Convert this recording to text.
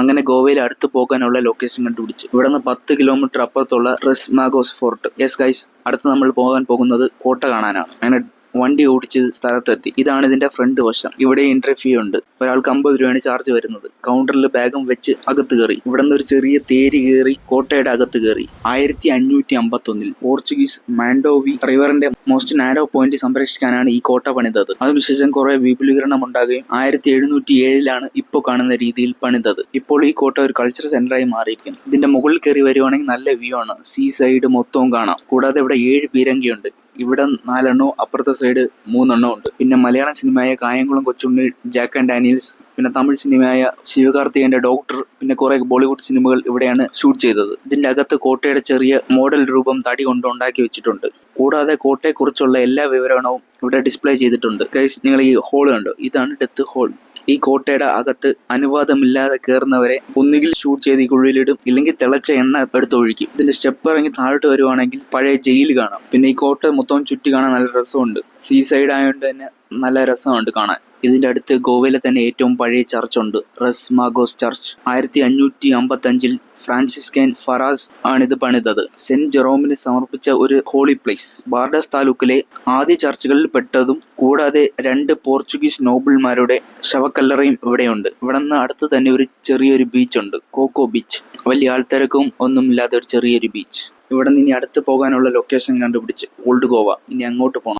അങ്ങനെ ഗോവയിൽ അടുത്ത് പോകാനുള്ള ലൊക്കേഷൻ കണ്ടുപിടിച്ചു. ഇവിടെ നിന്ന് പത്ത് കിലോമീറ്റർ അപ്പുറത്തുള്ള റിസ്മാഗോസ് ഫോർട്ട് യെസ് ഗൈസ് അടുത്ത് നമ്മൾ പോകാൻ പോകുന്നത് കോട്ട കാണാനാണ്. അങ്ങനെ വണ്ടി ഓടിച്ച് സ്ഥലത്തെത്തി. ഇതാണ് ഇതിന്റെ ഫ്രണ്ട് വശം. ഇവിടെ ഫീ ഉണ്ട്. ഒരാൾക്ക് അമ്പത് രൂപയാണ് ചാർജ് വരുന്നത്. കൗണ്ടറിൽ ബാഗും വെച്ച് അകത്ത് കയറി. ഇവിടെ നിന്ന് ഒരു ചെറിയ തേര് കയറി കോട്ടയുടെ അകത്ത് കയറി. ആയിരത്തി അഞ്ഞൂറ്റി അമ്പത്തി ഒന്നിൽ പോർച്ചുഗീസ് മാൻഡോവി റിവറിന്റെ മോസ്റ്റ് നാരോ പോയിന്റ് സംരക്ഷിക്കാനാണ് ഈ കോട്ട പണിതത്. അതിനുശേഷം കുറെ വിപുലീകരണം ഉണ്ടാകുകയും ആയിരത്തി എഴുന്നൂറ്റി ഏഴിലാണ് ഇപ്പോൾ കാണുന്ന രീതിയിൽ പണിതത്. ഇപ്പോൾ ഈ കോട്ട ഒരു കൾച്ചർ സെന്ററായി മാറിയിരിക്കും ഇതിന്റെ മുകളിൽ കയറി വരുവാണെങ്കിൽ നല്ല വ്യൂ ആണ്. സീ സൈഡ് മൊത്തവും കാണാം. കൂടാതെ ഇവിടെ ഏഴ് പീരങ്കിയുണ്ട്. ഇവിടെ നാലെണ്ണോ അപ്പുറത്തെ സൈഡ് മൂന്നെണ്ണോ ഉണ്ട്. പിന്നെ Malayalam സിനിമയായ Kayamkulam Kochunni Jack and Daniels പിന്നെ തമിഴ് സിനിമയായ ശിവകാർത്തികന്റെ ഡോക്ടർ പിന്നെ കുറെ ബോളിവുഡ് സിനിമകൾ ഇവിടെയാണ് ഷൂട്ട് ചെയ്തത്. ഇതിന്റെ അകത്ത് കോട്ടയുടെ ചെറിയ മോഡൽ രൂപം തടി കൊണ്ട് ഉണ്ടാക്കി വെച്ചിട്ടുണ്ട്. കൂടാതെ കോട്ടയെക്കുറിച്ചുള്ള എല്ലാ വിവരണവും ഇവിടെ ഡിസ്പ്ലേ ചെയ്തിട്ടുണ്ട്. നിങ്ങൾ ഈ ഹോൾ കണ്ടോ? ഇതാണ് ഡെത്ത് ഹോൾ ഈ കോട്ടയുടെ അകത്ത് അനുവാദമില്ലാതെ കയറുന്നവരെ ഒന്നുകിൽ ഷൂട്ട് ചെയ്ത് ഈ കുഴിയിലിടും ഇല്ലെങ്കിൽ തിളച്ച എണ്ണ എടുത്തൊഴിക്കും ഇതിന്റെ സ്റ്റെപ്പ് ഇറങ്ങി താഴോട്ട് വരുവാണെങ്കിൽ പഴയ ജയിൽ കാണാം. പിന്നെ ഈ കോട്ട മൊത്തം ചുറ്റി കാണാൻ നല്ല രസമുണ്ട്. സീ സൈഡ് ആയതുകൊണ്ട് തന്നെ നല്ല രസമുണ്ട് കാണാൻ. ഇതിന്റെ അടുത്ത് ഗോവയിലെ തന്നെ ഏറ്റവും പഴയ ചർച്ച് ഉണ്ട്. റസ് മാഗോസ് ചർച്ച് ആയിരത്തി അഞ്ഞൂറ്റി അമ്പത്തി അഞ്ചിൽ ഫ്രാൻസിസ്കൻ ഫറാസ് ആണ് ഇത് പണിതത്. സെന്റ് ജെറോമിന് സമർപ്പിച്ച ഒരു ഹോളി പ്ലേസ് ബാർഡസ് താലൂക്കിലെ ആദ്യ ചർച്ചുകളിൽ പെട്ടതും കൂടാതെ രണ്ട് പോർച്ചുഗീസ് നോബിൾമാരുടെ ശവക്കല്ലറയും ഇവിടെയുണ്ട്. ഇവിടെ നിന്ന് അടുത്ത് തന്നെ ഒരു ചെറിയൊരു ബീച്ച് ഉണ്ട്. കോക്കോ ബീച്ച് വലിയ ആൾത്തിരക്കും ഒന്നുമില്ലാത്ത ഒരു ചെറിയൊരു ബീച്ച് ഇവിടെ നിന്ന് ഇനി അടുത്ത് പോകാനുള്ള ലൊക്കേഷൻ കണ്ടുപിടിച്ച് ഓൾഡ് ഗോവ ഇനി അങ്ങോട്ട് പോകണം